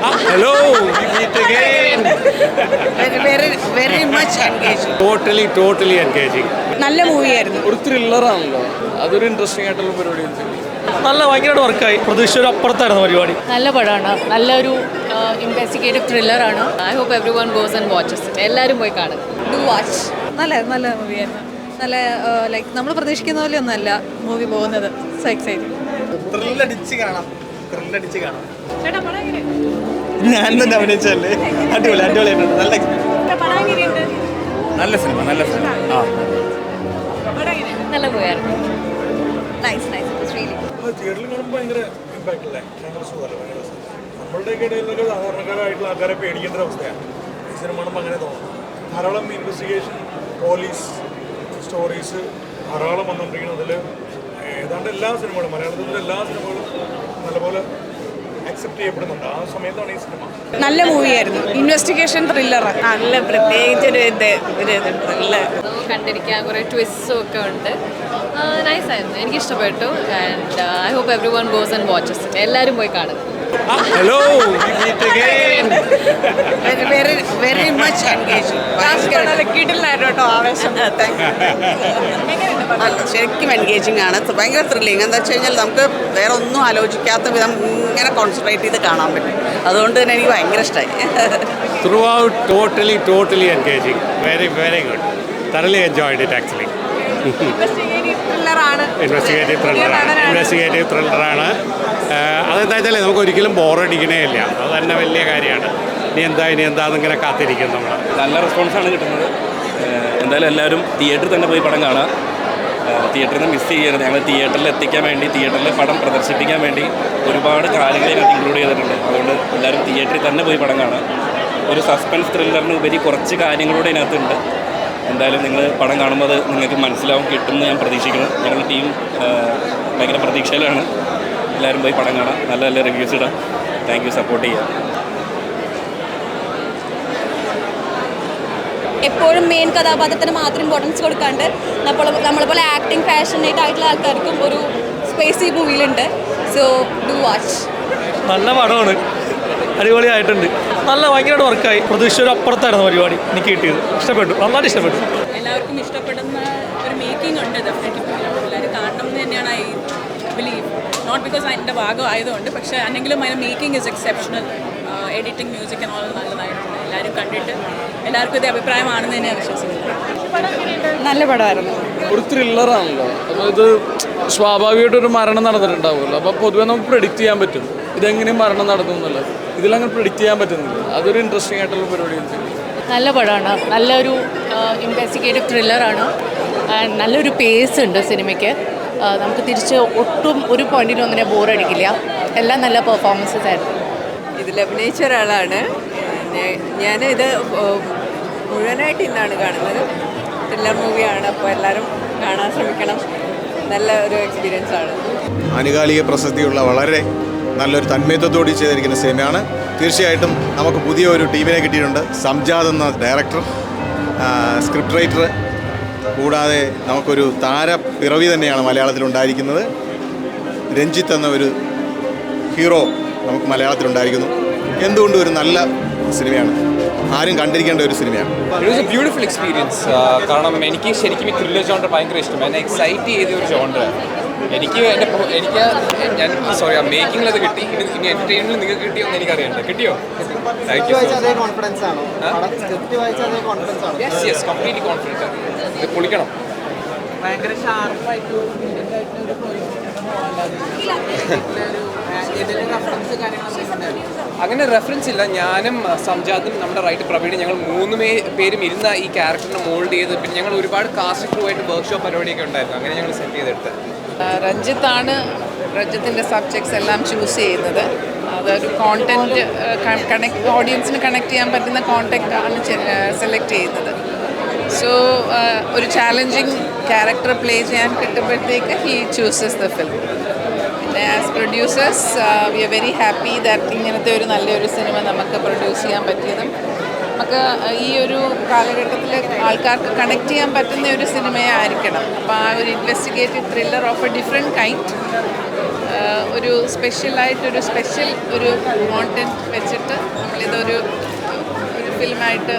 Hello, we meet again. very, very, very much engaging. Totally, totally engaging. നല്ല മൂവിയായിരുന്നു ഒരു ത്രില്ലറാണല്ലോ അതൊരു interesting ആയിട്ടുള്ള പരിപാടി നല്ല ഭയങ്കരമായിട്ട് വർക്കായി പ്രതീക്ഷയുടെ അപ്പുറത്തായിരുന്നു പരിപാടി. നല്ല പടമാണ് നല്ലൊരു investigative ത്രില്ലറാണ് I hope everyone goes and watches എല്ലാവരും പോയി കാണും. ഡു വാച്ച് നല്ല നല്ല മൂവിയായിരുന്നു നല്ല ലൈക്ക് നമ്മൾ പ്രതീക്ഷിക്കുന്ന പോലെ ഒന്നല്ല മൂവി പോകുന്നത്. സോ എക്സൈറ്റിംഗ് ത്രില്ലടിച്ച് കാണാം. ത്രില്ലടിച്ച് കാണാം. ചേട്ടാ പടം എങ്ങനെയുണ്ട് ഞാൻ തന്നെ അഭിനയിച്ചല്ലേ അടിപൊളി അടിപൊളിയായിട്ടുണ്ട്. നല്ല നല്ല സിനിമ നല്ല സിനിമ. ആ. നല്ല പോയായിരുന്നു. നൈസ് നൈസ് ഇറ്റ്സ് റിയലി തിയേറ്ററിൽ കാണുമ്പോൾ ഭയങ്കര ഇമ്പാക്റ്റ് അല്ലേ? ഭയങ്കര സുഖമല്ലേ? ഭയങ്കര സുഖം. നമ്മളുടെയൊക്കെ ഇടയിലൊക്കെ സാധാരണക്കാരായിട്ടുള്ള ആൾക്കാരെ പേടിക്കേണ്ട ഒരു അവസ്ഥയാണ്. ഈ സിനിമ കാണുമ്പോൾ അങ്ങനെ തോന്നുന്നു ധാരാളം ഇൻവെസ്റ്റിഗേഷൻ പോലീസ് സ്റ്റോറീസ് ധാരാളം വന്നുകൊണ്ടിരിക്കുന്നതിൽ ഏതാണ്ട് എല്ലാ സിനിമകളും മലയാളത്തിലെ എല്ലാ സിനിമകളും അക്സെപ്റ്റ് ചെയ്യപ്പെടുന്നുണ്ട്? ആ സമയത്താണ് ഈ സിനിമ നല്ല മൂവിയായിരുന്നു. ഇൻവെസ്റ്റിഗേഷൻ ത്രില്ലർ നല്ല പ്രത്യേകിച്ച് ഒരു ഇത് ഒരു ത്രില്ലർ കണ്ടിരിക്കാൻ കുറേ ട്വിസ്റ്റും ഒക്കെ ഉണ്ട്. നൈസ് ആയിരുന്നു. എനിക്ക് ഇഷ്ടപ്പെട്ടു and I hope everyone goes and watches എല്ലാവരും പോയി കാണും. Hello, we meet again. Very, very, very much engaging. കിട്ടില്ലായിരുന്നു ആവേശം. അല്ല, ശരിക്കും എൻഗേജിങ് ആണ്. ഭയങ്കര ത്രില്ലിങ് എന്താ വെച്ച് കഴിഞ്ഞാൽ നമുക്ക് വേറെ ഒന്നും ആലോചിക്കാത്ത വിധം ഇങ്ങനെ കോൺസെൻട്രേറ്റ് ചെയ്ത് കാണാൻ പറ്റും. അതുകൊണ്ട് തന്നെ എനിക്ക് ഭയങ്കര ഇഷ്ടമായി throughout totally totally engaging very very good thoroughly enjoyed it actually. ത്രില്ലറാണ്. ഇൻവെസ്റ്റിഗേറ്റീവ് ത്രില്ലറാണ് ഇൻവെസ്റ്റിഗേറ്റീവ് ത്രില്ലറാണ് അതെന്താ വെച്ചാൽ നമുക്ക് ഒരിക്കലും ബോറടിക്കണേ ഇല്ല. അത് തന്നെ വലിയ കാര്യമാണ്. ഇനി എന്താ ഇനി എന്താന്നിങ്ങനെ കാത്തിരിക്കും നമ്മൾ നല്ല റെസ്പോൺസാണ് കിട്ടുന്നത്. എന്തായാലും എല്ലാവരും തിയേറ്ററിൽ തന്നെ പോയി പടം കാണാം തിയേറ്ററിൽ നിന്ന് മിസ് ചെയ്യരുത്. ഞങ്ങൾ തിയേറ്ററിൽ എത്തിക്കാൻ വേണ്ടി തിയേറ്ററിൽ പടം പ്രദർശിപ്പിക്കാൻ വേണ്ടി ഒരുപാട് കാര്യങ്ങൾ ഇതിനകത്ത് ഇൻക്ലൂഡ് ചെയ്തിട്ടുണ്ട്. അതുകൊണ്ട് എല്ലാവരും തിയേറ്ററിൽ തന്നെ പോയി പടം കാണാം ഒരു സസ്പെൻസ് ത്രില്ലറിന് ഉപരി കുറച്ച് കാര്യങ്ങളൂടെ ഇതിനകത്തുണ്ട്. എന്തായാലും നിങ്ങൾ പടം കാണുമ്പോൾ അത് നിങ്ങൾക്ക് മനസ്സിലാവും കിട്ടുമെന്ന് ഞാൻ പ്രതീക്ഷിക്കുന്നു. ഞങ്ങളുടെ ടീം ഭയങ്കര പ്രതീക്ഷയിലാണ്. എല്ലാവരും പോയി പടം കാണാം. നല്ല നല്ല റിവ്യൂസ് ഇടാം. താങ്ക് യു സപ്പോർട്ട് ചെയ്യാം. എപ്പോഴും മെയിൻ കഥാപാത്രത്തിന് മാത്രം ഇമ്പോർട്ടൻസ് കൊടുക്കാണ്ട് നമ്മൾ നമ്മളെപ്പോലെ ആക്ടിങ് പാഷനേറ്റ് ആയിട്ടുള്ള ആൾക്കാർക്കും ഒരു സ്പേസ് ഈ മൂവിയിലുണ്ട് സോ ഡു വാച്ച് നല്ല പടമാണ്. അടിപൊളിയായിട്ടുണ്ട്. നല്ല ഭയങ്കരമായിട്ട് വർക്കായി. പ്രതീക്ഷയുടെ അപ്പുറത്തായിരുന്നു പരിപാടി എനിക്ക് കിട്ടിയത്. ഇഷ്ടപ്പെട്ടു. നന്നായിട്ട് ഇഷ്ടപ്പെട്ടു. എല്ലാവർക്കും ഇഷ്ടപ്പെടുന്ന ഒരു മേക്കിംഗ് ഉണ്ട് ഡെഫിനറ്റ്ലി എല്ലാവരും കാണണം എന്ന് തന്നെയാണ് ഐ ബിലീവ് നോട്ട് ബിക്കോസ് അതിന്റെ ഭാഗമായതുകൊണ്ട് പക്ഷേ അല്ലെങ്കിലും അതിന്റെ making is exceptional editing music all നല്ലതായിട്ടുണ്ട്. എല്ലാവരും കണ്ടിട്ട് എല്ലാവർക്കും ഇത് അഭിപ്രായമാണെന്ന് തന്നെയാണ് വിശ്വസിക്കുന്നത്. നല്ല പടമായിരുന്നു. ഒരു ത്രില്ലറാണല്ലോ അപ്പോൾ ഇത് സ്വാഭാവികമായിട്ടൊരു മരണം നടന്നിട്ടുണ്ടാവുമല്ലോ. അപ്പോൾ പൊതുവെ നമുക്ക് പ്രെഡിക്റ്റ് ചെയ്യാൻ പറ്റും. ഇതെങ്ങനെയും മരണം നടത്തുന്നല്ലോ ഇതിലങ്ങനെ പ്രിഡിക്റ്റ് ചെയ്യാൻ പറ്റുന്നില്ല. അതൊരു ഇൻട്രസ്റ്റിംഗ് ആയിട്ടുള്ള പരിപാടിയാണ് നല്ല പടമാണ്. നല്ലൊരു ഇൻവെസ്റ്റിഗേറ്റീവ് ത്രില്ലറാണ് നല്ലൊരു പേസ് ഉണ്ട് സിനിമയ്ക്ക്. നമുക്ക് തിരിച്ച് ഒട്ടും ഒരു പോയിന്റിലും അങ്ങനെ ബോറടിക്കില്ല എല്ലാം നല്ല പെർഫോമൻസസ് ആയിരുന്നു. ഇതിൽ അഭിനയിച്ച ഒരാളാണ്. ഞാൻ ഇത് മുഴുവനായിട്ട് ഇന്നാണ് കാണുന്നത്. ത്രില്ലർ മൂവിയാണ് അപ്പോൾ എല്ലാവരും കാണാൻ ശ്രമിക്കണം. നല്ല ഒരു എക്സ്പീരിയൻസ് ആണ്. ആനുകാലിക പ്രസക്തിയുള്ള വളരെ നല്ലൊരു തന്മയത്വത്തോടെ ചെയ്തിരിക്കുന്ന സിനിമയാണ്. തീർച്ചയായിട്ടും നമുക്ക് പുതിയ ഒരു ടീമിനെ കിട്ടിയിട്ടുണ്ട്. സംജാദ് എന്ന ഡയറക്ടർ സ്ക്രിപ്റ്റ് റൈറ്റർ കൂടാതെ നമുക്കൊരു താര പിറവി തന്നെയാണ് മലയാളത്തിൽ ഉണ്ടായിരിക്കുന്നത്. രഞ്ജിത്ത് എന്ന ഒരു ഹീറോ നമുക്ക് മലയാളത്തിലുണ്ടായിരിക്കുന്നു എന്തുകൊണ്ടും ഒരു നല്ല സിനിമയാണ്? ആരും കണ്ടിരിക്കേണ്ട ഒരു സിനിമയാണ്. ബ്യൂട്ടിഫുൾ എക്സ്പീരിയൻസ് കാരണം എനിക്ക് ശരിക്കും ത്രില്ലർ ജോണ്ടർ ഭയങ്കര ഇഷ്ടം എന്നെ എക്സൈറ്റ് ചെയ്ത ഒരു ജോണ്ടർ എനിക്ക് എന്റെ എനിക്ക് ഞാൻ സോറി ആ മേക്കിംഗിൽ അത് കിട്ടി. ഇനി ഇനി എന്റർടൈൻമെന്റിൽ നിങ്ങൾക്ക് കിട്ടിയോ എന്ന് എനിക്കറിയണ്ട. കിട്ടിയോ? താങ്ക് യു കോൺഫിഡൻസ് ആണോ? സ്ക്രിപ്റ്റ് വായിച്ച അതേ കോൺഫിഡൻസ് ആണ്? യെസ് യെസ് ഇത് പൊളിക്കണം. ഭയങ്കര ഷാർപ്പായിട്ട് അങ്ങനെ റെഫറൻസ് ഇല്ല. ഞാനും സംജാദും സംജാതും നമ്മുടെ റൈറ്റ് പ്രവീണും ഞങ്ങൾ മൂന്ന് മേ പേരും ഇരുന്ന ഈ ക്യാരക്ടറിനെ മോൾഡ് ചെയ്ത് പിന്നെ ഞങ്ങൾ ഒരുപാട് കാസ്റ്റ് ക്രൂ ആയിട്ട് വർക്ക്ഷോപ്പ് പരിപാടിയൊക്കെ ഉണ്ടായിരുന്നു. അങ്ങനെ ഞങ്ങൾ സെറ്റ് ചെയ്തെടുത്ത്. രഞ്ജിത്താണ് രഞ്ജിത്തിന്റെ സബ്ജക്ട്സ് എല്ലാം ചൂസ് ചെയ്യുന്നത്. അതൊരു കോണ്ടന്റ് കണക്ട് ഓഡിയൻസിന് കണക്ട് ചെയ്യാൻ പറ്റുന്ന കോണ്ടന്റ് ആണ് സെലക്ട് ചെയ്യുന്നത്. സോ ഒരു ചാലഞ്ചിങ് ക്യാരക്ടർ പ്ലേ ചെയ്യാൻ കിട്ടുമ്പോഴത്തേക്ക് ഹി ചൂസസ് ദ ഫിലിം പിന്നെ as producers we are very happy that ഇങ്ങനത്തെ ഒരു നല്ലൊരു സിനിമ നമുക്ക് പ്രൊഡ്യൂസ് ചെയ്യാൻ പറ്റിയതും. നമുക്ക് ഈ ഒരു കാലഘട്ടത്തിൽ ആൾക്കാർക്ക് കണക്ട് ചെയ്യാൻ പറ്റുന്ന ഒരു സിനിമയായിരിക്കണം അപ്പോൾ ആ ഒരു investigative thriller of a different kind ഒരു സ്പെഷ്യലായിട്ടൊരു സ്പെഷ്യൽ ഒരു കോണ്ടന്റ് വെച്ചിട്ട് നമ്മളിതൊരു ഒരു ഫിലിമായിട്ട്